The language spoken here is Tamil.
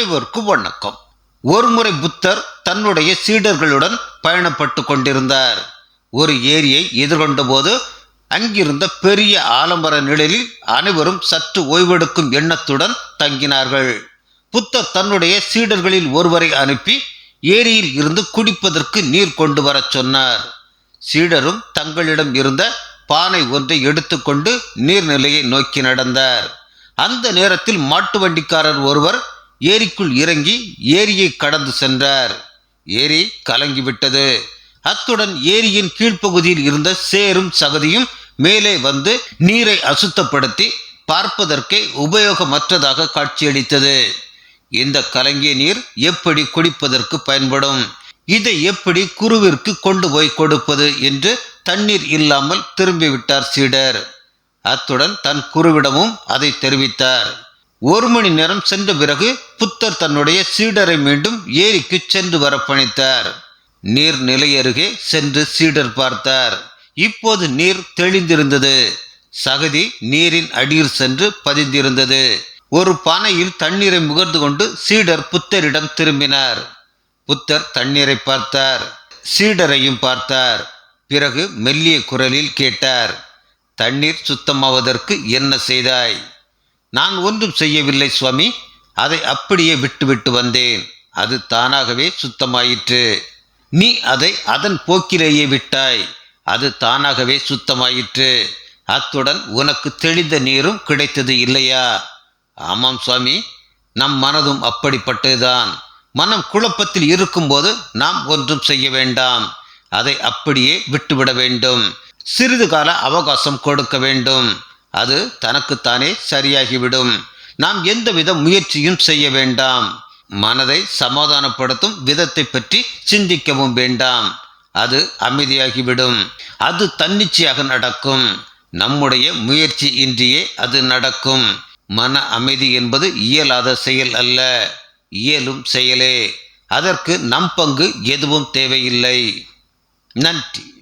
அனைவருக்கும் வணக்கம். ஒருமுறை புத்தர் தன்னுடைய சீடர்களுடன் பயணப்பட்டு கொண்டிருந்தார். ஒரு ஏரியை எதிர்கொண்ட போது அங்கிருந்த பெரிய ஆலம்பர நிழலில் அனைவரும் சற்று ஓய்வெடுக்கும் எண்ணத்துடன் தங்கினார்கள். புத்தர் தன்னுடைய சீடர்களில் ஒருவரை அனுப்பி ஏரியில் இருந்து குடிப்பதற்கு நீர் கொண்டு வரச் சொன்னார். சீடரும் தங்களிடம் இருந்த பானை ஒன்றை எடுத்துக்கொண்டு நீர்நிலையை நோக்கி நடந்தார். அந்த நேரத்தில் மாட்டு வண்டிக்காரர் ஒருவர் ஏரிக்குள் இறங்கி ஏரியை கடந்து சென்றார். ஏரி கலங்கிவிட்டது. அத்துடன் ஏரியின் கீழ்ப்பகுதியில் இருந்த சேரும் சகதியும் மேலே வந்து நீரை அசுத்தப்படுத்தி பார்ப்பதற்கே உபயோகமற்றதாக காட்சியளித்தது. இந்த கலங்கிய நீர் எப்படி குடிப்பதற்கு பயன்படும்? இதை எப்படி குருவிற்கு கொண்டு போய் கொடுப்பது என்று தண்ணீர் இல்லாமல் திரும்பிவிட்டார் சீடர். அத்துடன் தன் குருவிடமும் அதை தெரிவித்தார். ஒரு மணி நேரம் சென்ற பிறகு புத்தர் தன்னுடைய சீடரை மீண்டும் ஏரிக்கு சென்று வர பணித்தார் நீர் நிலையருகே சென்று சீடர் பார்த்தார். இப்போது நீர் தெளிந்திருந்தது. சகதி நீரின் அடியில் சென்று பதிந்திருந்தது. ஒரு பானையில் தண்ணீரை முகர்ந்து கொண்டு சீடர் புத்தரிடம் திரும்பினார். புத்தர் தண்ணீரை பார்த்தார். சீடரையும் பார்த்தார். பிறகு மெல்லிய குரலில் கேட்டார். தண்ணீர் சுத்தமாவதற்கு என்ன செய்தாய்? நான் ஒன்றும் செய்யவில்லை சுவாமி. அதை அப்படியே விட்டுவிட்டு வந்தேன். அது தானாகவே சுத்தமாயிற்று. நீ அதை அதன் போக்கிலேயே விட்டாய். அது தானாகவே சுத்தமாயிற்று. அத்துடன் உனக்கு தெளிந்த நீரும் கிடைத்தது இல்லையா? ஆமாம் சுவாமி. நம் மனதும் அப்படிப்பட்டதுதான். மனம் குழப்பத்தில் இருக்கும்போது நாம் ஒன்றும் செய்ய வேண்டாம். அதை அப்படியே விட்டுவிட வேண்டும். சிறிது கால அவகாசம் கொடுக்க வேண்டும். அது தனக்குத்தானே சரியாகிவிடும். நாம் எந்தவித முயற்சியும் செய்ய வேண்டாம். மனதை சமாதானப்படுத்தும் விதத்தை பற்றி சிந்திக்கவும் வேண்டாம். அது அமைதியாகிவிடும். அது தன்னிச்சையாக நடக்கும். நம்முடைய முயற்சி இன்றியே அது நடக்கும். மன அமைதி என்பது இயலாத செயல் அல்ல. இயலும் செயலே. அதற்கு நம் பங்கு எதுவும் தேவையில்லை. நன்றி.